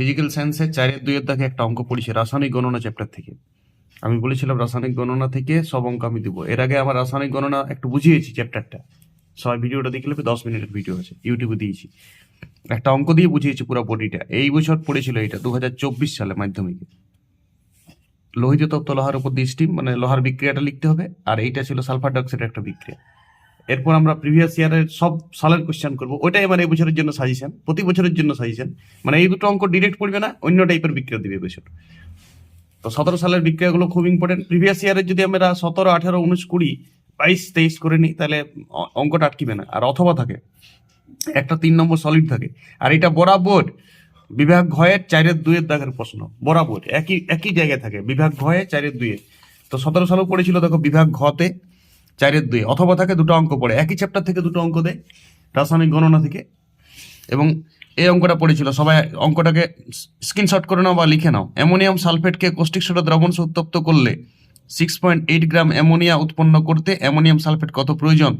Physical সায়েন্সের চারের দুইয়ের দাগে একটা অঙ্ক পড়েছি, রাসায়নিক গণনা চ্যাপ্টার থেকে। আমি বলেছিলাম রাসায়নিক গণনা থেকে সব অঙ্ক আমি দেবো। এর আগে আমার রাসায়নিক গণনা একটু বুঝিয়েছি চ্যাপ্টারটা সবাই ভিডিওটা দেখে দেখলে দশ মিনিটের ভিডিও আছে ইউটিউবে দিয়েছি। একটা অঙ্ক দিয়ে বুঝিয়েছি পুরো বডিটা এই বছর পড়েছিল এটা দু সালে মাধ্যমিকে। লোহিত তপ্ত লোহার উপর দিয়ে স্টিম মানে লোহার বিক্রিয়াটা লিখতে হবে, আর এইটা ছিল সালফার ডাইঅক্সাইডের একটা বিক্রিয়া। এরপর আমরা প্রিভিয়াস ইয়ারের সব সালের কোয়েশ্চেন করব। ওইটাই মানে এই বছরের জন্য সাজেশন প্রতি বছরের জন্য সাজেশন মানে এই দুটো অঙ্ক ডিরেক্ট পড়বে না, অন্য টাইপের বিক্রিয়া দিবে বছর। তো সতেরো সালের বিক্রিয়াগুলো খুব ইম্পর্টেন্ট প্রিভিয়াস ইয়ারের যদি আমরা সতেরো, আঠেরো, উনিশ, কুড়ি, বাইশ, তেইশ করে নিই, তাহলে অঙ্কটা আটকিবে না। আর অথবা থাকে। একটা তিন নম্বর সলিড থাকে। আর এটা বরাবর বিভাগ ঘয়ের চারের দুয়ের দাগের প্রশ্ন। বরাবর। একই একই জায়গায় থাকে। বিভাগ ঘয়ে চারের দুয়ে তো সতেরো সালও পড়েছিল, দেখো, বিভাগ ঘতে চারের দুই, অথবা থাকে দুটো অঙ্ক পড়ে। একই চ্যাপ্টার থেকে দুটো অঙ্ক দেয়, রাসায়নিক গণনা থেকে। এবং এই অঙ্কটা পড়েছিল। সবাই অঙ্কটাকে স্ক্রিনশট করে নাও বা লিখে নাও। অ্যামোনিয়াম সালফেটকে কোষ্টিক সোডা দ্রবণ উত্তপ্ত করলে six point eight gram ammonia উৎপন্ন করতে অ্যামোনিয়াম সালফেট কত প্রয়োজন?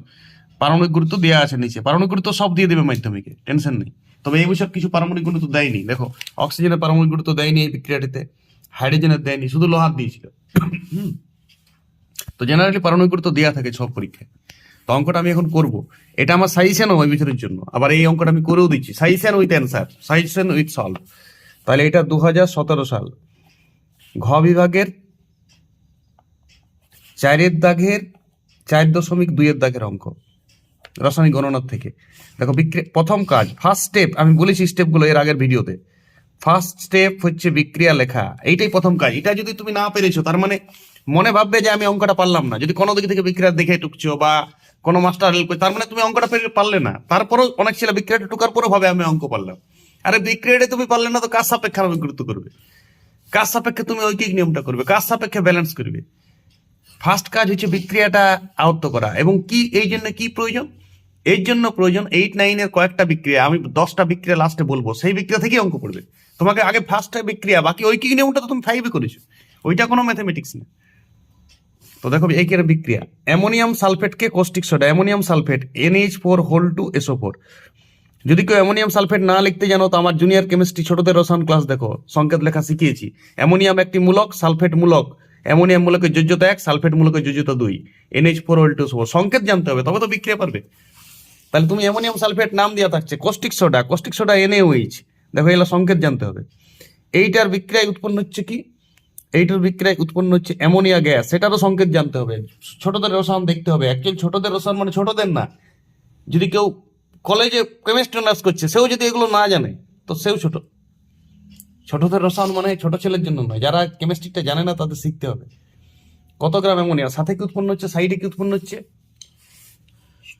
পারমাণবিক গুরুত্ব দেওয়া আছে নিচে। পারমাণবিক গুরুত্ব সব দিয়ে দেবে মাধ্যমিকে টেনশন নেই। তবে এই বছর কিছু পারমাণবিক গুরুত্ব দেয়নি। দেখো অক্সিজেনের পারমাণবিক গুরুত্ব দেয়নি এই বিক্রিয়াটিতে। হাইড্রোজেনের দেয়নি, শুধু লোহার দিয়েছিল। তো জেনারেলি পারমাণবিক গুরুত্ব দেওয়া থাকে সব পরীক্ষায়। তো অঙ্কটা আমি এখন করব। এটা আমার সাজেশনও ওই বছরের জন্য। আবার এই অঙ্কটা আমি করেও দিচ্ছি। Suggestion with answer suggestion with solve তাহলে এটা দু হাজার সতেরো সাল। ঘ বিভাগের চারের দাগের, চার দশমিক দুইয়ের দাগের অঙ্ক। রাসায়নিক গণনার থেকে। দেখো প্রথম কাজ ফার্স্ট স্টেপ আমি বলেছি স্টেপগুলো এর আগের ভিডিওতে ফার্স্ট স্টেপ হচ্ছে বিক্রিয়া লেখা। এইটাই প্রথম কাজ। এটা যদি তুমি না পেরেছ, তার মানে মনে ভাববে যে আমি অঙ্কটা পারলাম না। যদি কোনো দিক থেকে বিক্রিয়া দেখে টুকছো বা কোনো মাস্টার হেল্প তার মানে তুমি অঙ্কটা পেরে পারলে না। তারপরেও অনেক ছেলে বিক্রিয়াটা টুকার পরও ভাবে, আমি অঙ্ক পারলাম। আরে, বিক্রিয়াটা তুমি পারলে না, তো কাজ সাপেক্ষে আমি গুরুত্ব করবে? কাজ সাপেক্ষে তুমি ঐকিক নিয়মটা করবে? কাজ সাপেক্ষে ব্যালেন্স করবে? ফার্স্ট কাজ হচ্ছে বিক্রিয়াটা আয়ত্ত করা। এবং কি, এই জন্য কি প্রয়োজন? এর জন্য প্রয়োজন এইট নাইনের কয়েকটা বিক্রিয়া। আমি দশটা বিক্রিয়া লাস্টে বলব। সেই বিক্রিয়া থেকেই অঙ্ক পড়বে তোমাকে আগে ফার্স্ট বিক্রিয়া, বাকি ওই ঐকিক নিয়মটা তো তুমি ফাইভে করেছ। ওইটা কোনো ম্যাথামেটিক্স না। তো দেখো, এই কেন বিক্রিয়া? Ammonium সালফেটকে caustic soda ammonium sulphate NH four whole two SO four যদি কেউ অ্যামোনিয়াম সালফেট না লিখতে জানো, তো আমার জুনিয়র কেমিস্ট্রি ছোটদের রসায়ন ক্লাস দেখো, সংকেত লেখা শিখিয়েছি। অ্যামোনিয়াম একটি মূলক, সালফেট মূলক। অ্যামোনিয়াম মূলকের যোজ্যতা এক, সালফেট মূলকের যোজ্যতা দুই। NH four whole two four সংকেত জানতে হবে, তবে তো বিক্রিয়া পারবে। তাহলে তুমি অ্যামোনিয়াম সালফেট নাম দেওয়া থাকছে caustic soda caustic soda NAOH দেখো, এগুলো সংকেত জানতে হবে। এইটার বিক্রিয়ায় উৎপন্ন হচ্ছে কি? এইটার বিক্রিয়ায় উৎপন্ন হচ্ছে অ্যামোনিয়া গ্যাস। সেটারও সংকেত জানতে হবে। ছোটদের রসায়ন দেখতে হবে। অ্যাকচুয়ালি ছোটদের রসায়ন মানে ছোটদের না। যদি কেউ কলেজে কেমিস্ট্রি অনার্স করছে, সেও যদি এগুলো না জানে, তো সেও ছোট। ছোটদের রসায়ন মানে ছোট ছেলের জন্য নয়। যারা কেমিস্ট্রিটা জানে না, তাদের শিখতে হবে। কত গ্রাম অ্যামোনিয়া? সাথে কি উৎপন্ন হচ্ছে? সাইডে কি উৎপন্ন হচ্ছে?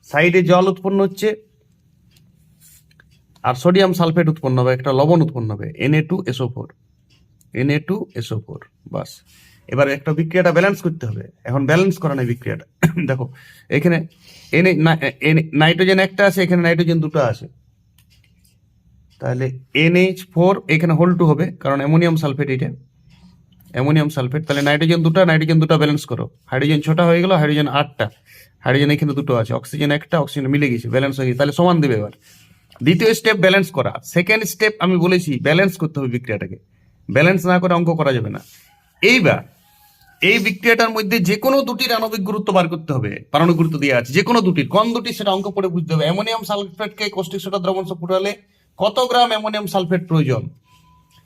সাইডে জল উৎপন্ন হচ্ছে। আর সোডিয়াম সালফেট উৎপন্ন হবে, একটা লবণ উৎপন্ন হবে NA two SO four NA two SO four বাস। এবার একটা বিক্রিয়াটা ব্যালেন্স করতে হবে। এখন ব্যালেন্স করা নেই বিক্রিয়াটা। দেখো, এখানে এনে নাইট্রোজেন একটা আছে, এখানে নাইট্রোজেন দুটো আছে। তাহলে এনএইচ ফোর এখানে হোল টু হবে, কারণ অ্যামোনিয়াম সালফেট এটা অ্যামোনিয়াম সালফেট তাহলে নাইট্রোজেন দুটো নাইট্রোজেন দুটো ব্যালেন্স করো। হাইড্রোজেন ছটা হয়ে গেল হাইড্রোজেন আটটা। হাইড্রোজেন এখানে দুটো আছে অক্সিজেন একটা অক্সিজেন মিলে গেছে ব্যালেন্স হয়ে গেছে। তাহলে সমান দেবে এবার। দ্বিতীয় স্টেপ ব্যালেন্স করা। সেকেন্ড স্টেপ আমি বলেছি ব্যালেন্স করতে হবে বিক্রিয়াটাকে। ব্যালেন্স না করে অঙ্ক করা যাবে না। এইবার, এই বিক্রিয়াটার মধ্যে যে কোনো দুটির আণবিক গুরুত্ব বার করতে হবে পারমাণবিক গুরুত্ব দেওয়া আছে। যে কোনো দুটির, কোন দুটি সেটা অঙ্ক পড়ে বুঝতে হবে। অ্যামোনিয়াম সালফেটকে কোষ্টিক সোডা দ্রবণ ফুটালে কত গ্রাম অ্যামোনিয়াম সালফেট প্রয়োজন?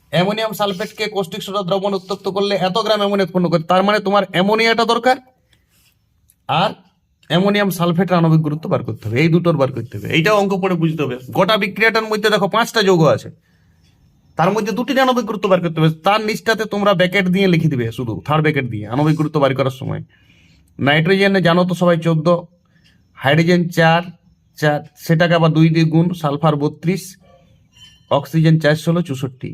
অ্যামোনিয়াম সালফেটকে কোষ্টিক সোডা দ্রবণ উত্তপ্ত করলে এত গ্রাম অ্যামোনিয়া উৎপন্ন করে, তার মানে তোমার অ্যামোনিয়াটা দরকার। আর অ্যামোনিয়াম সালফেটের আণবিক গুরুত্ব বার করতে হবে, এই দুটোর বার করতে হবে। এইটাও অঙ্ক পড়ে বুঝতে হবে। গোটা বিক্রিয়াটার মধ্যে দেখো পাঁচটা যৌগ আছে। তার মধ্যে দুটি আণবিক গুরুত্ব বার করতে হবে। তার নিচটাতে তোমরা ব্যাকেট দিয়ে লিখে দিবে শুধু থার্ড ব্যাকেট দিয়ে, আণবিক গুরুত্ব বার করার সময়। নাইট্রোজেনে জানো তো সবাই, চোদ্দ, হাইড্রোজেন চার চার, সেটাকে আবার দুই দিয়ে গুণ, সালফার বত্রিশ, অক্সিজেন চার ষোলো চৌষট্টি।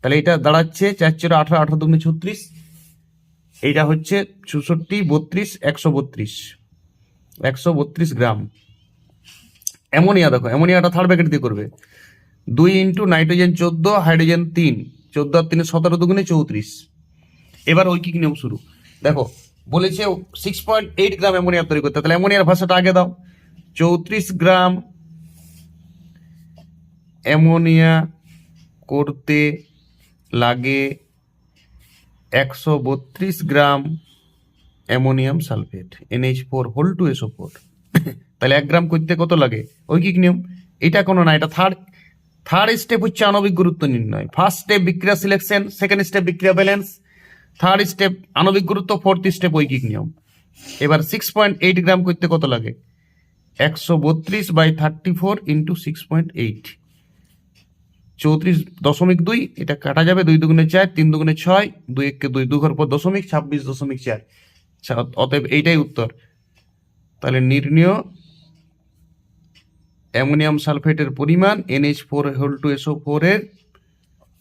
তাহলে এটা দাঁড়াচ্ছে চার চেরো আঠারো আঠারো দুগুণে ছত্রিশ, এইটা হচ্ছে চৌষট্টি, বত্রিশ, একশো বত্রিশ। একশো বত্রিশ গ্রাম। অ্যামোনিয়া দেখো, অ্যামোনিয়াটা থার্ড ব্যাকেট দিয়ে করবে। দুই ইন্টু নাইট্রোজেন চোদ্দ হাইড্রোজেন তিন। চোদ্দ আর তিনে সতেরো দুগুণে চৌত্রিশ। এবার ওই ঐকিক নিয়ম শুরু। দেখো, বলেছে six point eight gram ammonia তৈরি করতে। তাহলে অ্যামোনিয়ার ভাষাটা আগে দাও। চৌত্রিশ গ্রাম অ্যামোনিয়া করতে লাগে একশো বত্রিশ gram ammonium sulphate, NH four, whole two SO four. তাহলে এক গ্রাম করতে কত লাগে? ঐকিক নিয়ম। এটা কোনো না, এটা থার্ড থার্ড স্টেপ হচ্ছে আণবিক গুরুত্ব নির্ণয়। ফার্স্ট স্টেপ বিক্রিয়া সিলেকশন সেকেন্ড স্টেপ বিক্রিয়া ব্যালেন্স থার্ড স্টেপ আণবিক গুরুত্ব ফোর্থ স্টেপ ঐকিক নিয়ম। এবার সিক্স পয়েন্ট এইট গ্রাম করতে কত লাগে? একশো বত্রিশ by thirty four into six point eight চৌত্রিশ দশমিক দুই, এটা কাটা যাবে দুই দুগুণে চার, তিন দুগুণে ছয়, দুই এককে দুই দু ঘর পর দশমিক, ছাব্বিশ দশমিক চার। ছা- অতএব এইটাই উত্তর। তাহলে নির্ণয় অ্যামোনিয়াম সালফেটের পরিমাণ, NH four whole two SO four এর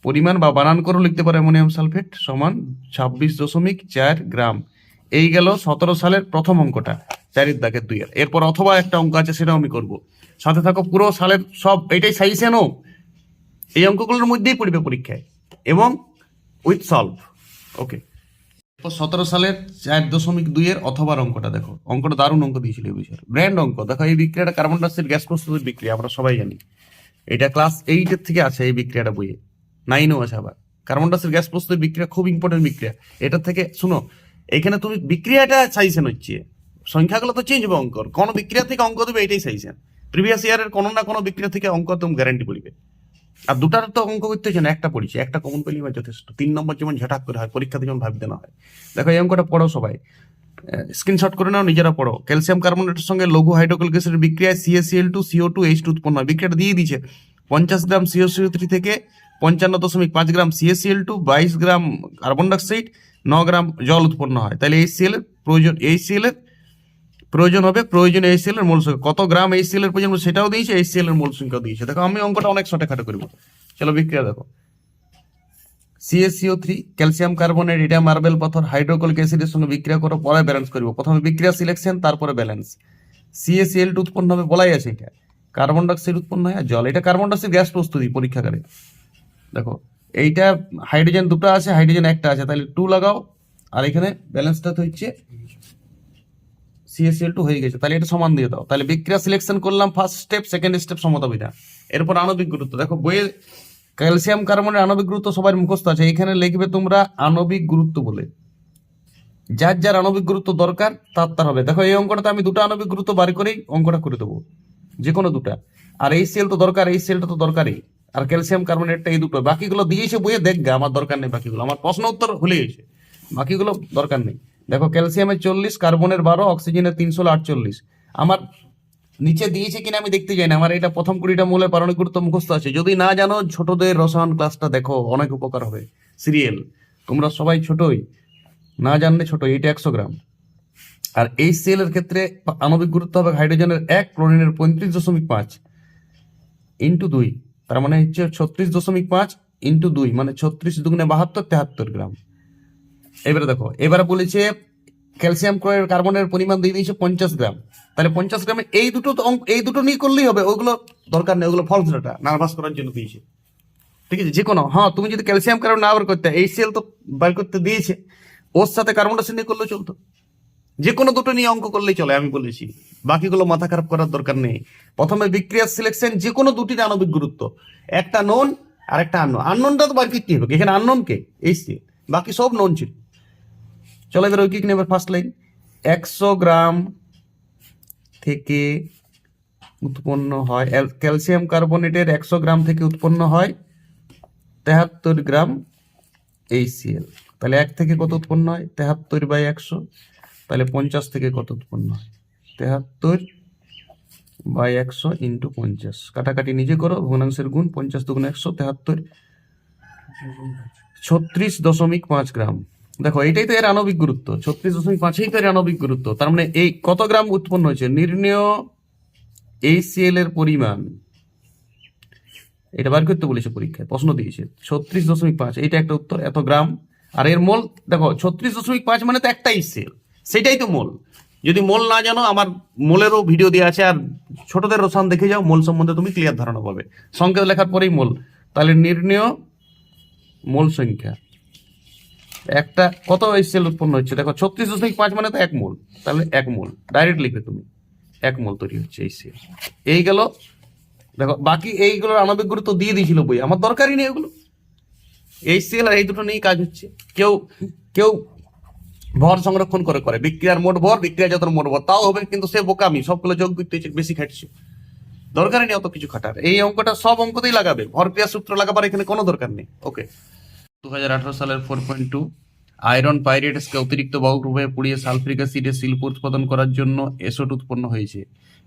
পরিমাণ বা বানান করেও লিখতে পারে অ্যামোনিয়াম সালফেট সমান ছাব্বিশ দশমিক চার গ্রাম। এই গেল সতেরো সালের প্রথম অঙ্কটা, চারির দাগের দুইয়ের। এরপর অথবা একটা অঙ্ক আছে সেটাও আমি করব। সাথে থাকো পুরো সালের সব এটাই সাইজেনও এই অঙ্কগুলোর মধ্যেই পড়বে পরীক্ষায়। এবং উইথ সলভ ওকে সতেরো সালের চার দশমিক দুইয়ের অথবা অঙ্কটা দেখো। অঙ্কটা দারুণ অঙ্ক দিয়েছিল এই বিষয়ের ব্র্যান্ড অঙ্ক। দেখো, এই বিক্রিয়াটা কার্বন ডাইঅক্সাইড গ্যাস প্রস্তুতির বিক্রিয়া, আমরা সবাই জানি। এটা ক্লাস এইটের থেকে আছে এই বিক্রিয়াটা বইয়ে। নাইনও আছে আবার। কার্বন ডাইঅক্সাইড গ্যাস প্রস্তুতির বিক্রিয়া খুব ইম্পর্টেন্ট বিক্রিয়া। এটা থেকে, শুনো, এখানে তুমি বিক্রিয়াটা সাইজেন হচ্ছে। সংখ্যাগুলো তো চেঞ্জ হবে অঙ্কর। কোন বিক্রিয়া থেকে অঙ্ক দেবে, এটাই সাইজেন প্রিভিয়াস ইয়ারের কোনো না কোনো বিক্রিয়া থেকে অঙ্ক তুমি গ্যারান্টি বলিবে। আর দুটার তো অঙ্ক করতে হচ্ছে না, একটা পড়িছে, একটা কমন পেলেই বা যথেষ্ট। তিন নম্বর যেমন ঝাটাক করে হয় পরীক্ষাতে যেমন ভাবতে না হয়। দেখো, এই অঙ্কটা পড়ো সবাই। স্ক্রিনশট করে নাও, নিজেরা পড়ো। ক্যালসিয়াম কার্বনেটের সঙ্গে লঘু হাইড্রোক্লোরিক অ্যাসিডের বিক্রিয়ায় CaCl two CO two H two উৎপন্ন হয়। বিক্রিয়াটা দিয়ে দিয়েছে। পঞ্চাশ গ্রাম সিও সিও থ্রি থেকে পঞ্চান্ন দশমিক পাঁচ গ্রাম সিএসিএল টু বাইশ গ্রাম কার্বন ডাইঅক্সাইড ন গ্রাম জল উৎপন্ন হয়। তাহলে এই সিএল প্রয়োজন এই এর প্রয়োজন হবে, প্রয়োজন এইচসিএল এর মূল সংখ্যা। কত গ্রাম এইচসিএল এর প্রয়োজন সেটাও দিয়েছে, এই সিএল এর মূল সংখ্যাও দিয়েছে। দেখো, আমি অঙ্কটা অনেক শর্টে করব। চলো বিক্রিয়া দেখো। সিএসিও থ্রি ক্যালসিয়াম কার্বনেট এটা মার্বেল পাথর হাইড্রোক্লোরিক অ্যাসিডের সঙ্গে বিক্রিয়া করো, পরে ব্যালেন্স করব। প্রথমে বিক্রিয়া সিলেকশন তারপরে ব্যালেন্স সিএসিএল টু উৎপন্ন হবে, বলাই আছে এটা। কার্বন ডাইঅক্সাইড উৎপন্ন হয়, আর জল। এটা কার্বন ডাইঅক্সাইড গ্যাস প্রস্তুতি পরীক্ষাগারে দেখো, এইটা হাইড্রোজেন দুটো আছে হাইড্রোজেন একটা আছে। তাহলে টু লাগাও, আর এখানে ব্যালেন্সটা তো হচ্ছে সিএসএল টু হয়ে গেছে, তাহলে এটা সমান দিয়ে দাও। তাহলে বিক্রিয়া সিলেকশন করলাম ফার্স্ট স্টেপ সেকেন্ড স্টেপ সমতা বিধান এরপর আণবিক গুরুত্ব, দেখো বইয়ে ক্যালসিয়াম কার্বনের আণবিক গুরুত্ব সবার মুখস্থ আছে, এখানে লিখবে তোমরা আণবিক গুরুত্ব বলে। যার যার আণবিক গুরুত্ব দরকার, তার তার হবে। দেখো এই অঙ্কটাতে আমি দুটো আণবিক গুরুত্ব বার করেই অঙ্কটা করে দেবো যে কোনো দুটা। আর এই সেল তো দরকার, এই সেলটা তো দরকারই। আর ক্যালসিয়াম কার্বনেটটা এই দুটো। বাকিগুলো দিয়েছে বইয়ে দেখবে, আমার দরকার নেই বাকিগুলো। আমার প্রশ্ন উত্তর ভুলে গেছে বাকিগুলো দরকার নেই। দেখো ক্যালসিয়ামের চল্লিশ, কার্বনের বারো অক্সিজেনের তিনশো আটচল্লিশ। আমার নিচে দিয়েছে কিনা আমি দেখতে যাই না। আমার এটা প্রথম কুড়িটা মূলে পারণিক গুরুত্ব মুখস্থ আছে। যদি না জানো, ছোটদের রসায়ন ক্লাসটা দেখো, অনেক উপকার হবে। সিরিয়াল তোমরা সবাই ছোটই। না জানলে ছোট এইটা একশো গ্রাম। আর এই সেলের ক্ষেত্রে আণবিক গুরুত্ব হবে হাইড্রোজেনের এক, ক্লোরিনের পঁয়ত্রিশ দশমিক পাঁচ। ইন্টু দুই, তার মানে হচ্ছে ছত্রিশ দশমিক পাঁচ ইন্টু দুই মানে ছত্রিশ দুগুণে বাহাত্তর, তেহাত্তর গ্রাম। এবারে দেখো, এবারে বলেছে ক্যালসিয়াম ক্লোরাইড কার্বনের পরিমাণ দিয়ে দিয়েছে পঞ্চাশ গ্রাম। তাহলে পঞ্চাশ গ্রামে এই দুটো তো এই দুটো নিয়ে করলেই হবে, ওগুলো দরকার নেই, ওগুলো ফলস ডাটা নার্ভাস করার জন্য দিয়েছে। ঠিক আছে? যে কোনো হ্যাঁ তুমি যদি ক্যালসিয়াম কার্বন না বার করতে, এই সেল তো বার করতে দিয়েছে, ওর সাথে কার্বন ডাইঅক্সাইড নিয়ে করলেও চলতো। যে কোনো দুটো নিয়ে অঙ্ক করলেই চলে, আমি বলেছি। বাকিগুলো মাথা খারাপ করার দরকার নেই। প্রথমে বিক্রিয়া সিলেকশন যে কোনো দুটির আণবিক গুরুত্ব। একটা নন আর একটা আননোন আননোনটা তো বার করতে হবে। এখানে আননোন কে? এই বাকি সব নন ছিল। চলো এবার ঐকিক নেবার ফার্স্ট লাইন একশো গ্রাম থেকে উৎপন্ন হয় ক্যালসিয়াম কার্বনেটের একশো গ্রাম থেকে উৎপন্ন হয় তেহাত্তর গ্রাম এইচসিএল তাহলে এক থেকে কত উৎপন্ন হয়? তেহাত্তর বাই একশো। তাহলে পঞ্চাশ থেকে কত উৎপন্ন হয়? তেহাত্তর বাই একশো ইন্টু পঞ্চাশ। কাটাকাটি নিজে করো, ভগ্নাংশের গুণ পঞ্চাশ দুগুণ একশো, তেহাত্তর ছত্রিশ দশমিক পাঁচ গ্রাম। দেখো, এটাই তো এর আণবিক গুরুত্ব। ছত্রিশ দশমিক পাঁচই তো এর আণবিক গুরুত্ব। তার মানে এই কত গ্রাম উৎপন্ন হয়েছে? নির্ণয় এইচসিএল এর পরিমাণ। এটা বার করতে বলেছে পরীক্ষায়, প্রশ্ন দিয়েছে। ছত্রিশ দশমিক পাঁচ এইটা একটা উত্তর, এত গ্রাম। আর এর মোল, দেখো, ছত্রিশ দশমিক পাঁচ মানে তো একটাই সেল সেটাই তো মোল। যদি মোল না জানো, আমার মোলেরও ভিডিও দেওয়া আছে, আর ছোটদের রসায়ন দেখে যাও, মোল সম্বন্ধে তুমি ক্লিয়ার ধারণা পাবে। সংকেত লেখার পরেই মোল। তাহলে নির্ণয় মোল সংখ্যা। একটা কত সেল উৎপন্ন হচ্ছে? দেখো, ছত্রিশ দশমিক পাঁচ মানে তো এক মোল। তাহলে এক মোল। ডাইরেক্ট লিখবে তুমি। এক মোল তৈরি হচ্ছে এই সেল এই গেল। দেখো, বাকি এইগুলোর আণবিক গুরুত্ব দিয়ে দিয়েছিল বই। আমার দরকারই নেই এগুলো। এই সেল আর এই দুটো নিয়েই কাজ হচ্ছে। কেউ কেউ ভর সংরক্ষণ করে করে। বিক্রিয়ার মোট ভর, বিক্রিয়া যত মোট ভর। তাও হবে, কিন্তু সে বোকামি। সবগুলো যোগ করতে বেশি খাটছে। দরকারই নেই অত কিছু খাটার। এই অঙ্কটা সব অঙ্কতেই লাগাবে। ভর ক্রিয়া সূত্র লাগাবার এখানে কোনো দরকার নেই। ওকে দু হাজার আঠারো সালের ফোর পয়েন্ট টু আয়রন পাইরেটসকে অতিরিক্ত বহুরূপে পুড়িয়ে সালফ্রিক অ্যাসিডে শিল্প উৎপাদন করার জন্য এসোট উৎপন্ন হয়েছে।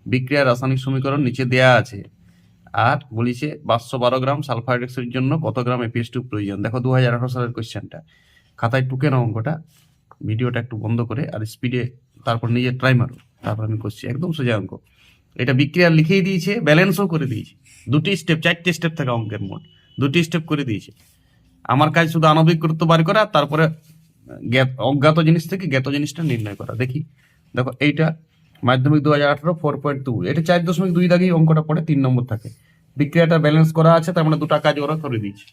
বিক্রিয়ার রাসায়নিক সমীকরণ নিচে দেয়া আছে। আর বলিছে পাঁচশো বারো গ্রাম অক্সাইডের জন্য কত গ্রাম এপিএস টু প্রয়োজন? দেখো দু হাজার আঠারো সালের কোয়েশ্চেনটা খাতায় টুকে নাও অঙ্কটা। ভিডিওটা একটু বন্ধ করে আর স্পিডে তারপর নিজে ট্রাই মারো। তারপর আমি করছি। একদম সোজা অঙ্ক। এটা বিক্রিয়া লিখেই দিয়েছে ব্যালেন্সও করে দিয়েছে। দুটি স্টেপ চারটে স্টেপ থাকে অঙ্কের মোট। দুটি স্টেপ করে দিয়েছে। আমার কাজ শুধু আণবিক গুরুত্ব বার করা, তারপরে অজ্ঞাত জিনিস থেকে জ্ঞাত জিনিসটা নির্ণয় করা। দেখি, দেখো, এইটা মাধ্যমিক দু হাজার আঠারো ফোর পয়েন্ট টু এটা চার দশমিক দুই দাগেই অঙ্কটা পড়ে, তিন নম্বর থাকে। বিক্রিয়াটা ব্যালেন্স করা আছে, তার মানে দুটা কাজ ওরা করে দিয়েছে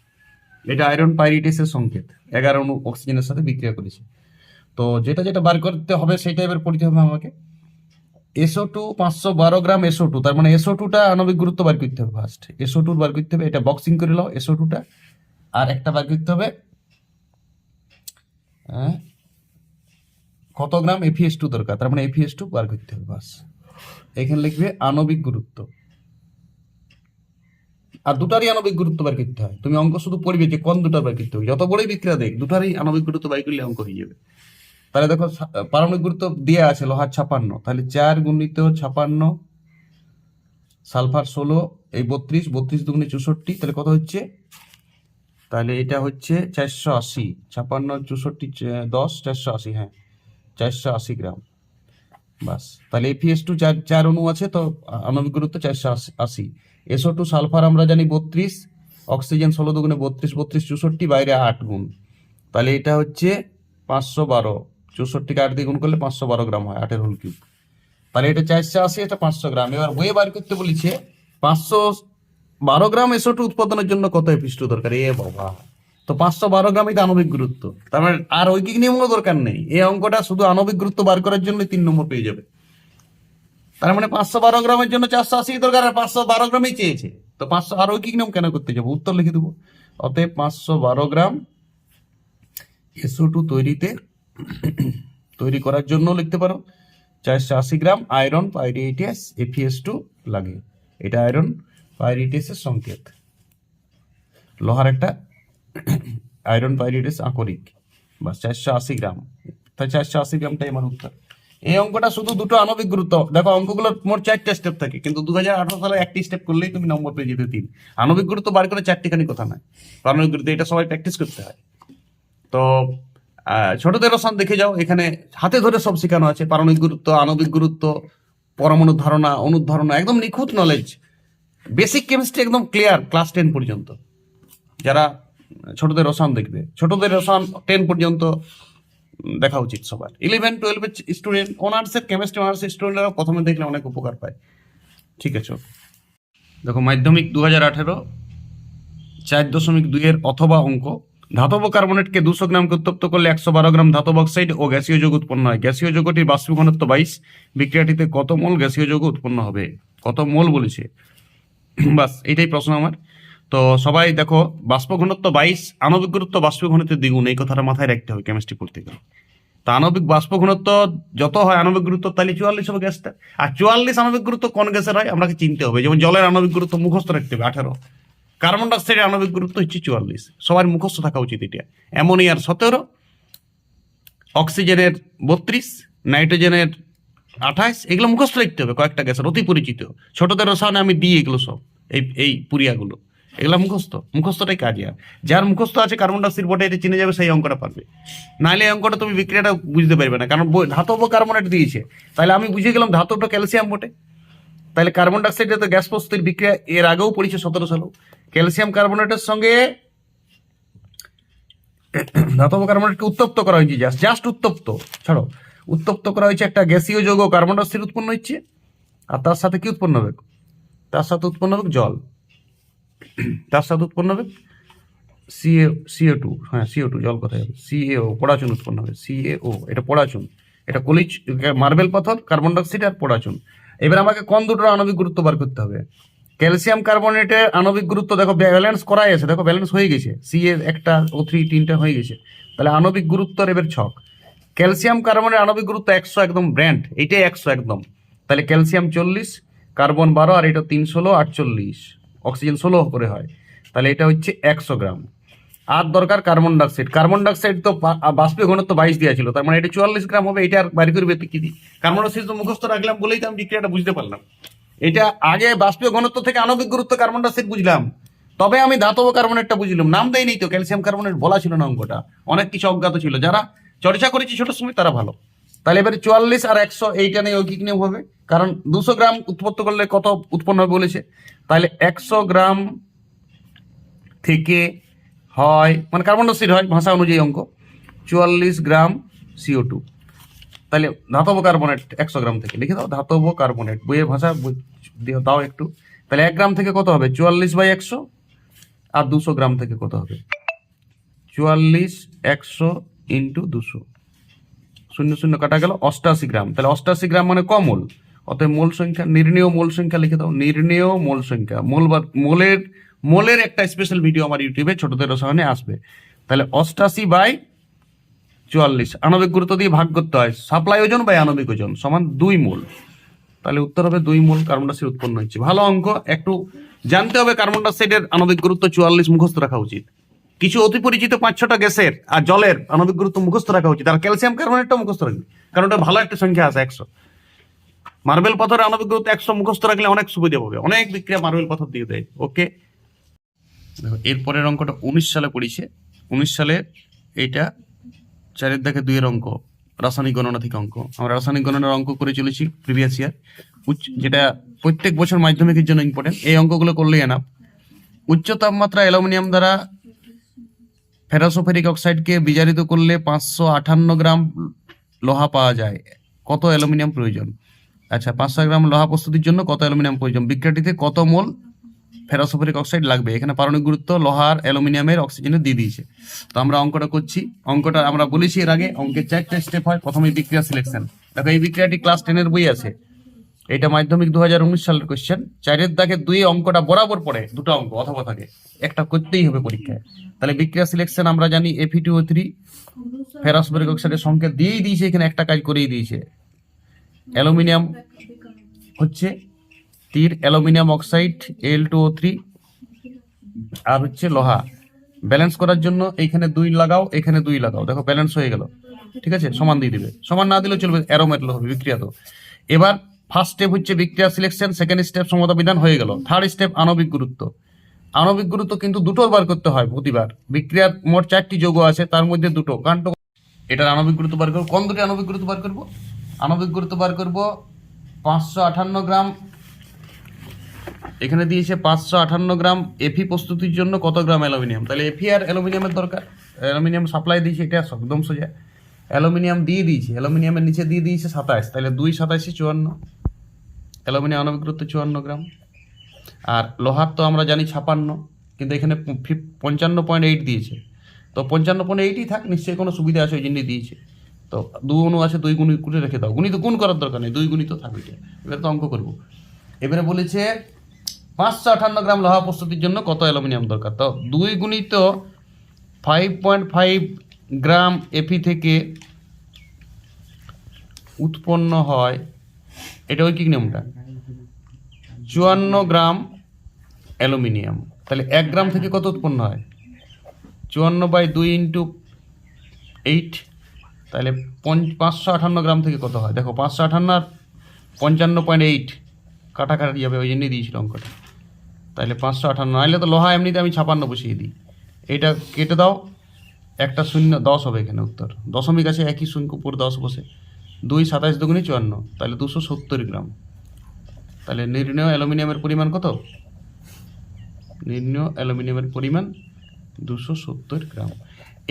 এটা আয়রন পাইরিটিসের সংকেত, এগারো অণু অক্সিজেনের সাথে বিক্রিয়া করেছে। তো যেটা যেটা বার করতে হবে সেই টাইপের পড়তে হবে আমাকে। এসও টু পাঁচশো বারো গ্রাম এসও টু তার মানে এসও টুটা আণবিক গুরুত্ব বার করতে হবে ফার্স্ট এসও টুর বার করতে হবে, এটা বক্সিং করে নাও এসও টুটা আর একটা বার করতে হবে। হ্যাঁ, কত গ্রাম এফিএস টু দরকার? তার মানে এফিএস টু বার করতে হবে বাস। এখানে লিখবে আণবিক গুরুত্ব। আর দুটারই আণবিক গুরুত্ব বার করতে হয়। তুমি অঙ্ক শুধু পড়বে যে কোন দুটা বার করতে হবে। যত বড়ই বিক্রিয়া দেখ দুটারই আণবিক গুরুত্ব বার করলে অঙ্ক হয়ে যাবে। তাহলে দেখো পারমাণবিক গুরুত্ব দেওয়া আছে লোহার ছাপান্ন। তাহলে চার গুণিত ছাপান্ন সালফার ষোলো এই বত্রিশ বত্রিশ দুগুণে চৌষট্টি তাহলে কত হচ্ছে? তাহলে এটা হচ্ছে চারশো আশি, ছাপান্ন, চৌষট্টি দশ, চারশো আশি হ্যাঁ চারশো আশি গ্রাম। বাস, তাহলে এপিএস টু চার চার অণু আছে, তো আণবিক গুরুত্ব চারশো আশি। এসও টু সালফার আমরা জানি বত্রিশ, অক্সিজেন ষোলো দুগুণে বত্রিশ বত্রিশ চৌষট্টি, বাইরে আট গুণ। তাহলে এটা হচ্ছে পাঁচশো বারো চৌষট্টিকে আট দিয়ে গুণ করলে পাঁচশো বারো গ্রাম হয়, আটের হোল কিউব। তাহলে এটা চারশো আশি, এটা পাঁচশো গ্রাম। এবার বইয়ে বার করতে বলেছে, পাঁচশো বারো গ্রাম এসও টু উৎপাদনের জন্য কত এপিস টু দরকার? এ বাবা। তো পাঁচশো বারো গ্রামই তো আণবিক গুরুত্ব। তার মানে আর ঐকিক নিয়মও দরকার নেই। এই অঙ্কটা শুধু আণবিক গুরুত্ব বার করার জন্য তিন নম্বর পেয়ে যাবে। তার মানে পাঁচশো বারো গ্রামের জন্য চারশো আশি দরকার, আর পাঁচশো বারো গ্রামই চেয়েছে। তো পাঁচশো আর ঐকিক নিয়ম কেন করতে যাব? উত্তর লিখে দেবো। অতএব পাঁচশো বারো গ্রাম এসও টু তৈরিতে তৈরি করার জন্য লিখতে পারো। চারশো আশি গ্রাম আয়রন পাইরিটিয়াস এফিএস টু লাগে। এটা আয়রন। পাইরিটিয়াসের সংকেত। লোহার একটা আয়রন পাইরিটিস আকরিক, বা চারশো আশি গ্রাম। তাই চারশো আশি গ্রামটাই আমার উত্তর। এই অঙ্কটা শুধু দুটো আণবিক গুরুত্ব। দেখো, অঙ্কগুলো মোট চারটে স্টেপ থাকে, কিন্তু দু হাজার আঠারো সালে একটি স্টেপ করলেই তুমি নম্বর পেয়ে যেতে তিন। আণবিক গুরুত্ব বার করে চারটিখানি কথা নয়। আণবিক গুরুত্ব, এটা সবাই প্র্যাকটিস করতে হয়। তো ছোটদের রসায়ন দেখে যাও। এখানে হাতে ধরে সব শেখানো আছে। পারমাণবিক গুরুত্ব, আণবিক গুরুত্ব পরমাণুর ধারণা, অনুর ধারণা, একদম নিখুঁত নলেজ বেসিক কেমিস্ট্রি একদম ক্লিয়ার ক্লাস টেন পর্যন্ত। যারা ছোটদের রসায়ন দেখবে, ছোটদের রসায়ন টেন পর্যন্ত দেখা উচিত সবার। ইলেভেন টুয়েলভের স্টুডেন্ট অনার্সের কেমিস্ট্রি অনার্সের স্টুডেন্টরা প্রথমে দেখলে অনেক উপকার পায়। ঠিক আছে। দেখো, মাধ্যমিক দু হাজার আঠেরো, চার দশমিক দুইয়ের অথবা অঙ্ক। ধাতব কার্বনেটকে দুশো গ্রামকে উত্তপ্ত করলে একশো বারো গ্রাম ধাতব অক্সাইড ও গ্যাসীয় যৌগ উৎপন্ন হয়। গ্যাসীয় যৌগটির বাষ্প ঘনত্ব বাইশ, বিক্রিয়াটিতে কত মোল গ্যাসীয় যৌগ উৎপন্ন হবে? কত মোল বলেছে? বাস এটাই প্রশ্ন আমার। তো সবাই দেখো বাষ্প ঘনত্ব বাইশ, আণবিক গুরুত্ব বাষ্প ঘনত্বের দ্বিগুণ, এই কথাটা মাথায় রাখতে হবে কেমিস্ট্রি পড়তে গেলে। তা আণবিক বাষ্প ঘনত্ব যত হয় আণবিক গুরুত্ব, তাহলে চুয়াল্লিশ হবে গ্যাসটা। আর চুয়াল্লিশ আণবিক গুরুত্ব কোন গ্যাসের হয়? আমাকে চিনতে হবে, যেমন জলের আণবিক গুরুত্ব মুখস্থ রাখতে হবে, আঠারো। কার্বন ডাইঅক্সাইডের আণবিক গুরুত্ব হচ্ছে চুয়াল্লিশ। সবার মুখস্থ থাকা উচিত এটা। অ্যামোনিয়ার সতেরো, অক্সিজেনের বত্রিশ, নাইট্রোজেনের আঠাইশ, এগুলো মুখস্থ লিখতে হবে, কয়েকটা গ্যাসের অতি পরিচিত। ছোটদের রসায়নে আমি দিই এগুলো সব, এই এই পুরিয়াগুলো। এগুলো মুখস্থ, মুখস্থটাই কাজ আর। যার মুখস্থ আছে কার্বন ডাইঅক্সাইড বটে এটা চিনে যাবে, সেই অঙ্কটা পারবে। নাহলে এই অঙ্কটা তুমি বিক্রিয়াটা বুঝতে পারবে না, কারণ ধাতব কার্বনেট দিয়েছে। তাহলে আমি বুঝে গেলাম ধাতবটা ক্যালসিয়াম বটে। তাহলে কার্বন ডাইঅক্সাইডের তো গ্যাস প্রস্তুতির বিক্রিয়া এর আগেও পড়েছে সতেরো সালেও। ক্যালসিয়াম কার্বনেটের সঙ্গে ধাতব কার্বনেটকে উত্তপ্ত করা হয়েছে জাস্ট জাস্ট উত্তপ্ত। ছাড়ো। উত্তপ্ত করা হয়েছে একটা গ্যাসীয় যৌগ কার্বন ডাইঅক্সাইড উৎপন্ন হচ্ছে। আর তার সাথে কি উৎপন্ন হবে? তার সাথে উৎপন্ন হবে জল। তার সাথে উৎপন্ন হবে সিএ সিও টু হ্যাঁ সিও টু জল কোথায় হবে? সিএও পড়াচুন উৎপন্ন হবে। সিএও এটা পড়াচুন এটা কলিচ মার্বেল পাথর কার্বন ডাইঅক্সাইড আর পড়াচুন এবার আমাকে কোন দুটোর আণবিক গুরুত্ব বার করতে হবে? ক্যালসিয়াম কার্বনেটের আণবিক গুরুত্ব দেখো, ব্যালেন্স করাই আছে। দেখো, ব্যালেন্স হয়ে গেছে। সিএ একটা ও থ্রি তিনটা হয়ে গেছে। তাহলে আণবিক গুরুত্ব এবার ছক। ক্যালসিয়াম কার্বনের আণবিক গুরুত্ব একশো একদম ব্র্যান্ড, এইটাই একশো একদম। তাহলে ক্যালসিয়াম চল্লিশ, কার্বন বারো, আর এটা তিন ষোলো, আটচল্লিশ। অক্সিজেন ষোলো করে হয়। তাহলে এটা হচ্ছে একশো গ্রাম। আর দরকার কার্বন ডাইঅক্সাইড। কার্বন ডাইঅক্সাইড তো বা- বাষ্পীয় ঘনত্ব বাইশ দেওয়া ছিল, তার মানে এটা চুয়াল্লিশ গ্রাম হবে, এটা আর বাড়ি করবে কি কার্বন ডাইঅক্সাইড তো মুখস্থ রাখলাম বলেই তো আমি বিক্রিয়াটা বুঝতে পারলাম। এটা আগে বাষ্পীয় ঘনত্ব থেকে আণবিক গুরুত্ব কার্বন ডাইঅক্সাইড বুঝলাম। তবে আমি ধাতব কার্বনেটটা বুঝলাম। নাম দেয়নি তো, ক্যালসিয়াম কার্বনেট বলা ছিল না অঙ্কটা। অনেক কিছু অজ্ঞাত ছিল। যারা চর্চা করেছি ছোট সময়, তারা ভালো। তাহলে এবারে চুয়াল্লিশ আর একশো এইটা নিয়ে ঐকিক নিয়ম হবে। কারণ দুশো গ্রাম উৎপত্ত করলে কত উৎপন্ন হবে বলেছে? তাহলে একশো গ্রাম থেকে হয় মানে কার্বন ডাইঅক্সাইড হয় ভাষা অনুযায়ী অঙ্ক। চুয়াল্লিশ গ্রাম সিও টু তাহলে ধাতব কার্বনেট একশো গ্রাম থেকে। লিখে দাও, ধাতব কার্বনেট বইয়ের ভাষা দাও একটু। তাহলে এক গ্রাম থেকে কত হবে? চুয়াল্লিশ বাই একশো। আর দুশো গ্রাম থেকে কত হবে? চুয়াল্লিশ, একশো ইন্টু দুশো। শূন্য শূন্য কাটা গেল অষ্টাশি গ্রাম। তাহলে অষ্টাশি গ্রাম মানে কমল। অতএব মোল সংখ্যা, নির্ণেয় মোল সংখ্যা লিখে দাও। নির্ণেয় মোল সংখ্যা। মোল বা মোলের মোলের একটা স্পেশাল ভিডিও আমার ইউটিউবে ছোটদের রসায়নে আসবে। তাহলে অষ্টাশি বাই চুয়াল্লিশ। আণবিক গুরুত্ব দিয়ে ভাগ করতে হয়। সাপ্লাই ওজন বাই আণবিক ওজন সমান দুই মোল। তাহলে উত্তর হবে দুই মোল কার্বন ডাইঅক্সাইড উৎপন্ন হচ্ছে ভালো অঙ্ক। একটু জানতে হবে কার্বন ডাইঅক্সাইডের আণবিক গুরুত্ব চুয়াল্লিশ মুখস্থ রাখা উচিত। কিছু অতি পরিচিত পাঁচ ছটা গ্যাসের আর জলের আণবিক গুরুত্ব মুখস্থ রাখা উচিত। আর ক্যালসিয়াম কার্বনেটটা মুখস্থ রাখবে। কারণ ওটা ভালো একটা সংখ্যা আছে, একশো। মার্বেল পাথরের আণবিক গুরুত্ব একশো মুখস্থ রাখলে অনেক সুবিধা হবে। অনেক বিক্রিয়া মার্বেল পাথর দিয়ে দেয়। ওকে? দেখো এরপরের অঙ্কটা উনিশ সালে পড়িছে। উনিশ সালে এইটা চারের দাগে দুইয়ের অঙ্ক, রাসায়নিক গণনা থেকে অঙ্ক। আমরা রাসায়নিক গণনার অঙ্ক করে চলেছি প্রিভিয়াস ইয়ার উচ্চ, যেটা প্রত্যেক বছর মাধ্যমিকের জন্য ইম্পর্টেন্ট এই অঙ্কগুলো করলেই এনাফ উচ্চ তাপমাত্রা অ্যালুমিনিয়াম দ্বারা ফেরাসোফেরিক অক্সাইডকে বিজারিত করলে পাঁচশো আটান্ন গ্রাম লোহা পাওয়া যায়। কত অ্যালুমিনিয়াম প্রয়োজন? আচ্ছা পাঁচশো গ্রাম লোহা প্রস্তুতির জন্য কত অ্যালুমিনিয়াম প্রয়োজন? বিক্রিয়াটিতে কত মোল ফেরাসোফেরিক অক্সাইড লাগবে? এখানে পারমাণবিক গুরুত্ব, লোহার, অ্যালুমিনিয়ামের অক্সিজেনে দিয়ে দিয়েছে। তো আমরা অঙ্কটা করছি। অঙ্কটা আমরা বলেছি এর আগে, অঙ্কের চারটা স্টেপ হয়। প্রথমে বিক্রিয়া সিলেকশন দেখো, এই বিক্রিয়াটি ক্লাস টেনের বই আছে। এটা মাধ্যমিক দু হাজার উনিশ সালের কোয়েশ্চেন চারের দাগে দুই অঙ্কটা বরাবর পড়ে, দুটো অঙ্ক অথবা থাকে। একটা করতেই হবে পরীক্ষায়। তাহলে বিক্রিয়া সিলেকশন আমরা জানি এফি টু ও থ্রি ফেরাসোফেরিক অক্সাইডের সংকেত দিয়েই দিয়েছে, এখানে একটা কাজ করেই দিয়েছে। অ্যালুমিনিয়াম হচ্ছে তীর, aluminium oxide, L two O three আর হচ্ছে লোহা। ব্যালেন্স করার জন্য এইখানে দুই লাগাও, এখানে দুই লাগাও। দেখো, ব্যালেন্স হয়ে গেল। ঠিক আছে? সমান দিয়ে দিবে। সমান না দিলেও চলবে অ্যারোমেট হবে বিক্রিয়া তো। এবার ফার্স্ট স্টেপ হচ্ছে বিক্রিয়া সিলেকশন সেকেন্ড স্টেপ সমতা বিধান হয়ে গেল। থার্ড স্টেপ আণবিক গুরুত্ব। আণবিক গুরুত্ব কিন্তু দুটোর বার করতে হয় প্রতিবার। বিক্রিয়ার মোট চারটি যৌগ আছে, তার মধ্যে দুটো। কাণ্ড এটার আণবিক গুরুত্ব বার করব। কোন দুটি আণবিক গুরুত্ব বার করব? আণবিক গুরুত্ব বার করব পাঁচশো আটান্ন গ্রাম। এখানে দিয়েছে পাঁচশো আটান্ন গ্রাম এফি প্রস্তুতির জন্য কত গ্রাম অ্যালুমিনিয়াম? তাহলে এফি আর অ্যালুমিনিয়ামের দরকার। অ্যালুমিনিয়াম সাপ্লাই দিয়েছে, এটা একদম সোজা। অ্যালুমিনিয়াম দিয়ে দিয়েছে। অ্যালুমিনিয়ামের নিচে দিয়ে দিয়েছে সাতাশ। তাহলে দুই সাতাশে চুয়ান্ন। অ্যালুমিনিয়াম আণবিক গুরুত্ব চুয়ান্ন গ্রাম। আর লোহার তো আমরা জানি ছাপান্ন, কিন্তু এখানে ফিফ- পঞ্চান্ন পয়েন্ট এইট দিয়েছে। তো পঞ্চান্ন পয়েন্ট এইটই থাক, নিশ্চয়ই কোনো সুবিধা আছে ওই জন্যই দিয়েছে। তো দু অনু আছে, দুই গুণি করে রেখে দাও। গুণিত গুণ করার দরকার নেই, দুই গুণিত থাকবে এবারে তো অঙ্ক করব। এবারে বলেছে, পাঁচশো আটান্ন গ্রাম লোহা প্রস্তুতির জন্য কত অ্যালুমিনিয়াম দরকার? তো দুই গুণিত five point five gram FE থেকে উৎপন্ন হয় এটা ওই কি নিয়মটা? চুয়ান্ন গ্রাম অ্যালুমিনিয়াম। তাহলে এক গ্রাম থেকে কত উৎপন্ন হয়? চুয়ান্ন বাই দুই ইন্টু এইট, তাহলে পাঁচশো আটান্ন গ্রাম থেকে কত হয়? দেখো, পাঁচশো আটান্ন আর পঞ্চান্ন পয়েন্ট এইট কাটাকাটি যাবে, ওই জন্যই দিয়েছিল অঙ্কটা। তাহলে পাঁচশো আটান্ন নাহলে তো লোহা এমনিতে আমি ছাপান্ন বসিয়ে দিই। এটা কেটে দাও, একটা শূন্য, দশ হবে এখানে উত্তর। দশমিক আছে, একই শূন্য, উপর দশ বসে। দুই সাতাশ দুগুণে চুয়ান্ন। তাহলে দুশো সত্তর গ্রাম। তাহলে নির্ণয় অ্যালুমিনিয়ামের পরিমাণ কত? নির্ণয় অ্যালুমিনিয়ামের পরিমাণ দুশো সত্তর গ্রাম।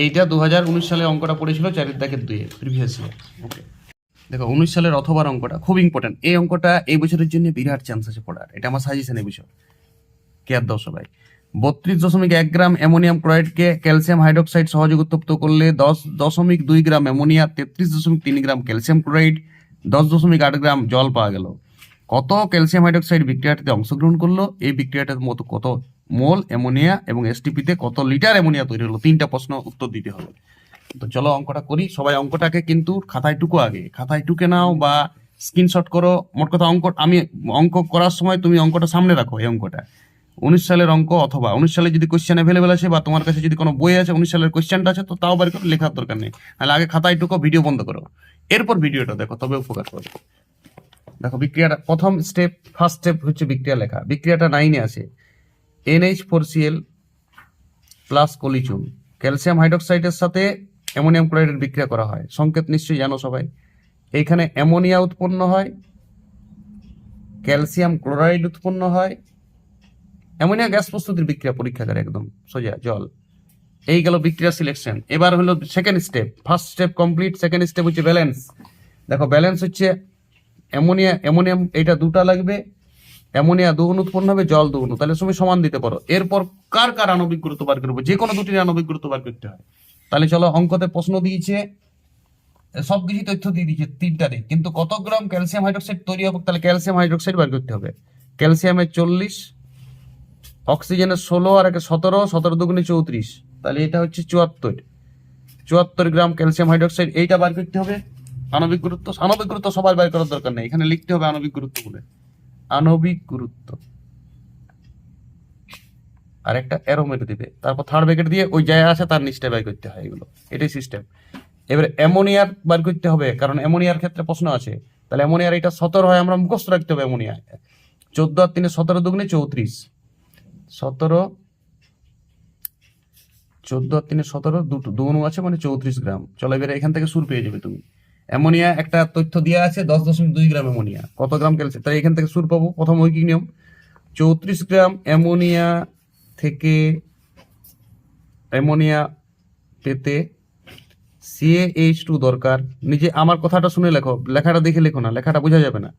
এইটা দু হাজার উনিশ সালে অঙ্কটা পড়েছিল চারের দাগের দুয়ে প্রিভিয়াস ইয়ার ওকে দেখো, উনিশ সালের অথবার অঙ্কটা খুব ইম্পর্টেন্ট এই অঙ্কটা এই বছরের জন্য বিরাট চান্স আছে পড়ার। এটা আমার সাজেশন এই বিষয় কেয়ার দাও সবাই। বত্রিশ দশমিক এক গ্রাম অ্যামোনিয়াম ক্লোরাইডকে ক্যালসিয়াম হাইড্রোক্সাইড সহযোগ উত্তপ্ত করলে দশ দশমিক দুই গ্রাম অ্যামোনিয়া, তেত্রিশ দশমিক তিন গ্রাম ক্যালসিয়াম ক্লোরাইড, দশ দশমিক আট গ্রাম জল পাওয়া গেল। কত ক্যালসিয়াম হাইড্রোক্সাইড বিক্রিয়াটিতে অংশগ্রহণ করল? এই বিক্রিয়াটার মতো কত মোল, অ্যামোনিয়া এবং এসটিপিতে কত লিটার অ্যামোনিয়া তৈরি হলো? তিনটা প্রশ্ন উত্তর দিতে হবে। তো চলো অঙ্কটা করি। সবাই অঙ্কটাকে কিন্তু খাতায় টুকো আগে। খাতায় টুকে নাও বা স্ক্রিনশট করো। মোট কথা অঙ্ক আমি অঙ্ক করার সময় তুমি অঙ্কটা সামনে রাখো এই অঙ্কটা। উনিশ সালের অঙ্ক অথবা উনিশ সালে যদি কোয়েশ্চেন অ্যাভেলেবেল আছে বা তোমার কাছে যদি কোনো বই আছে, উনিশ সালের কোশ্চেনটা আছে, তো তাও বার করে লেখার দরকার নেই। তাহলে আগে খাতায় টুকো ভিডিও বন্ধ করো। এরপর ভিডিওটা দেখো, তবে উপকার করবে দেখো, বিক্রিয়াটা প্রথম স্টেপ ফার্স্ট স্টেপ হচ্ছে বিক্রিয়া লেখা। বিক্রিয়াটা নাইনে আছে। এনএইচ ফোর সিএল প্লাস কলিচুন ক্যালসিয়াম হাইড্রোক্সাইডের সাথে অ্যামোনিয়াম ক্লোরাইডের বিক্রিয়া করা হয়। সংকেত নিশ্চয়ই জানো সবাই। এইখানে অ্যামোনিয়া উৎপন্ন হয় ক্যালসিয়াম ক্লোরাইড উৎপন্ন হয় অ্যামোনিয়া গ্যাস প্রস্তুতির বিক্রিয়া পরীক্ষাগারে একদম সোজা, জল। এই গেল বিক্রিয়া সিলেকশন এবার হলো second step first step complete second step হচ্ছে ব্যালেন্স দেখো ব্যালেন্স হচ্ছে অ্যামোনিয়া, অ্যামোনিয়াম এটা দুটা লাগবে। অ্যামোনিয়া দুগুণ উৎপন্ন হবে, জল দুগুণ তাহলে তুমি সমান দিতে পারো। এরপর কার কার আণবিক গুরুত্ব বার করব? যে কোনো দুটির আণবিক গুরুত্ব বার করতে হয়। তাহলে চলো, অঙ্কতে প্রশ্ন দিয়েছে সবকিছু তথ্য দিয়ে দিয়েছে তিনটারে কিন্তু কত গ্রাম ক্যালসিয়াম হাইড্রোক্সাইড তৈরি হবে? তাহলে ক্যালসিয়াম হাইড্রোক্সাইড বার করতে হবে। ক্যালসিয়ামের চল্লিশ অক্সিজেনের ষোলো আর একে সতেরো সতেরো দুগুণে চৌত্রিশ। তাহলে এটা হচ্ছে চুয়াত্তর। চুয়াত্তর গ্রাম ক্যালসিয়াম হাইড্রোক্সাইড, এইটা বার করতে হবে। আণবিক গুরুত্ব আণবিক গুরুত্ব সবার বার করার দরকার নেই। এখানে লিখতে হবে আণবিক গুরুত্ব বলে। আণবিক গুরুত্ব। আর একটা অ্যারো মেরে দিবে। তারপর থার্ড ব্যাকেট দিয়ে ওই জায়গা আছে তার নিচটা বাই করতে হয় এগুলো। এটাই সিস্টেম এবারে অ্যামোনিয়ার বার করতে হবে, কারণ অ্যামোনিয়ার ক্ষেত্রে প্রশ্ন আছে। তাহলে অ্যামোনিয়ার এটা সতেরো হয়, আমরা মুখস্থ রাখতে হবে অ্যামোনিয়া চোদ্দ আর তিনে সতেরো দুগুণে চৌত্রিশ। সতেরো, চোদ্দ আর তিনে, সতেরো, দুটো, দুগুণ আছে মানে চৌত্রিশ গ্রাম। চলো এবারে এখান থেকে সুর পেয়ে যাবে তুমি। অ্যামোনিয়া একটা তথ্য দেওয়া আছে, দশ দশমিক দুই গ্রাম অ্যামোনিয়া। কত গ্রাম ক্যালসিয়াম তাই এখান থেকে সুর পাবো। প্রথম ঐকিক নিয়ম? চৌত্রিশ গ্রাম অ্যামোনিয়া থেকে অ্যামোনিয়া পেতে সিএইচ টু দরকার। নিজে আমার কথাটা শুনে লেখো। লেখাটা দেখে লেখো না। লেখাটা বোঝা যাবে না।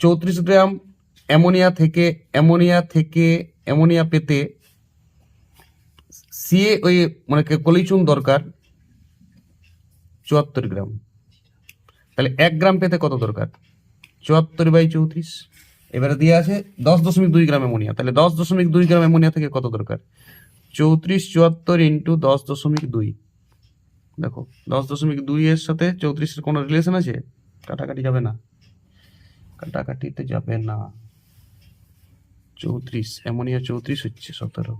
চৌত্রিশ গ্রাম অ্যামোনিয়া থেকে অ্যামোনিয়া থেকে অ্যামোনিয়া পেতে সিএ ওই মানে কলিচুন দরকার চুয়াত্তর গ্রাম। তাহলে এক গ্রাম পেতে কত দরকার? চুয়াত্তর বাই চৌত্রিশ। এবারে দিয়ে আছে দশ দশমিক দুই গ্রাম অ্যামোনিয়া। তাহলে দশ দশমিক দুই গ্রাম অ্যামোনিয়া থেকে কত দরকার? চৌত্রিশ চুয়াত্তর ইন্টু দশ দশমিক দুই। দেখো, দশ দশমিক দুই এর সাথে চৌত্রিশের কোনো রিলেশন আছে? কাটাকাটি যাবে না। কাটাকাটিতে যাবে না। চৌত্রিশ, অ্যামোনিয়া চৌত্রিশ হচ্ছে সতেরো।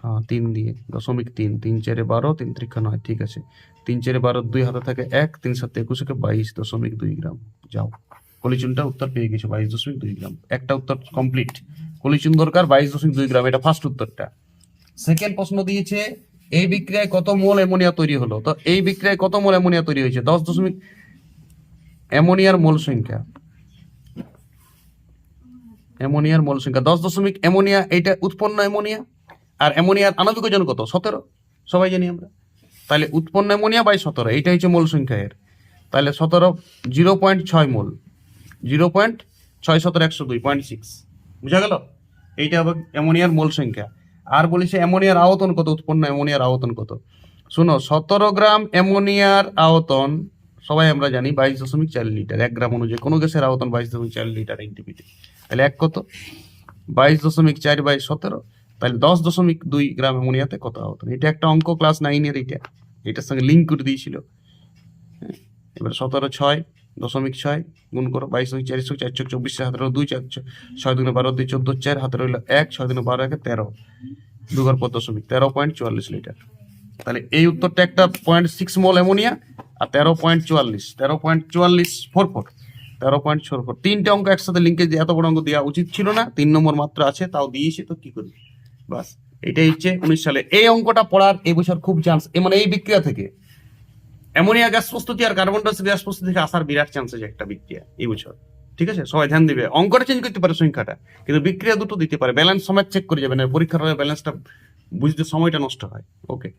হ্যাঁ তিন দিয়ে, দশমিক তিন তিন চারে বারো, তিন ত্রিকা নয়, ঠিক আছে। তিন চারে বারো দুই হাতে থাকে এক, তিন সাথে একুশ একে বাইশ, দশমিক দুই গ্রাম। যাও, কলিচুনটা উত্তর পেয়ে গেছে, বাইশ দশমিক দুই গ্রাম। একটা উত্তর কমপ্লিট কলিচুন দরকার, বাইশ দশমিক দুই গ্রাম, এটা ফার্স্ট উত্তরটা। সেকেন্ড প্রশ্ন দিয়েছে, এই বিক্রিয়ায় কত মোল অ্যামোনিয়া তৈরি হলো? তো এই বিক্রিয়ায় কত মোল অ্যামোনিয়া তৈরি হয়েছে? দশ দশমিক অ্যামোনিয়ার মোল সংখ্যা। অ্যামোনিয়ার মোল সংখ্যা দশ দশমিক অ্যামোনিয়া, এইটা উৎপন্ন অ্যামোনিয়া আর অ্যামোনিয়ার আণবিক ওজন কত সতেরো। সবাই জানি আমরা? তাহলে উৎপন্ন অ্যামোনিয়া বাই সতেরো, এইটা হচ্ছে মোল সংখ্যা এর। তাহলে সতেরো, জিরো পয়েন্ট ছয় মোল। জিরো পয়েন্ট ছয় সতেরো, একশো দুই, পয়েন্ট সিক্স। বুঝা গেল? এইটা হবে অ্যামোনিয়ার মোল সংখ্যা আর বলেছে অ্যামোনিয়ার আয়তন কত? উৎপন্ন অ্যামোনিয়ার আয়তন কত? শুনো, সতেরো গ্রাম অ্যামোনিয়ার আয়তন, সবাই আমরা জানি বাইশ দশমিক চার লিটার, এক গ্রাম অনুযায়ী। কোনো গ্যাসের আয়তন বাইশ দশমিক চার লিটার এনটিপিতে তাহলে এক কত? বাইশ দশমিক চার বাই সতেরো। তাহলে দশ দশমিক দুই গ্রাম অ্যামোনিয়াতে কত আয়তন এটা একটা অঙ্ক ক্লাস নাইনের এইটা এটার সঙ্গে লিঙ্ক করে দিয়েছিল। হ্যাঁ, এবার সতেরো ছয় দশমিক ছয় গুণ করো। বাইশ দশমিক চারশো চারশো চব্বিশ হাতের দুই চার ছ- ছয় দিনে বারো দুই চোদ্দ চার হাতে রইল এক ছয় দিনে বারো একে তেরো। দুঘর পর দশমিক তেরো পয়েন্ট চুয়াল্লিশ লিটার। তাহলে এই উত্তরটা একটা পয়েন্ট সিক্স মোল অ্যামোনিয়া আর তেরো পয়েন্ট চুয়াল্লিশ। তেরো পয়েন্ট চুয়াল্লিশ ফোর ফোর তেরো পয়েন্ট ফোর তিনটে অঙ্ক একসাথে লিঙ্কে এত বড় অঙ্ক দেওয়া উচিত ছিল না। তিন নম্বর মাত্র আছে, তাও দিয়েছে তো কি করবি? বাস, এটাই হচ্ছে উনিশ সালে। এই অঙ্কটা পড়ার এই বছর খুব চান্স মানে এই বিক্রিয়া থেকে। অ্যামোনিয়া গ্যাস প্রস্তুতি আর কার্বন ডাইঅক্সাইড গ্যাস প্রস্তুতি থেকে আসার বিরাট চান্স আছে একটা বিক্রিয়া এই বছর। ঠিক আছে? সবাই ধ্যান দিবে। অঙ্কটা চেঞ্জ করতে পারে সংখ্যাটা, কিন্তু বিক্রিয়া দুটো দিতে পারে। ব্যালেন্স সময় চেক করে যাবে, না পরীক্ষার হলে ব্যালেন্সটা বুঝতে সময়টা নষ্ট হয়। ওকে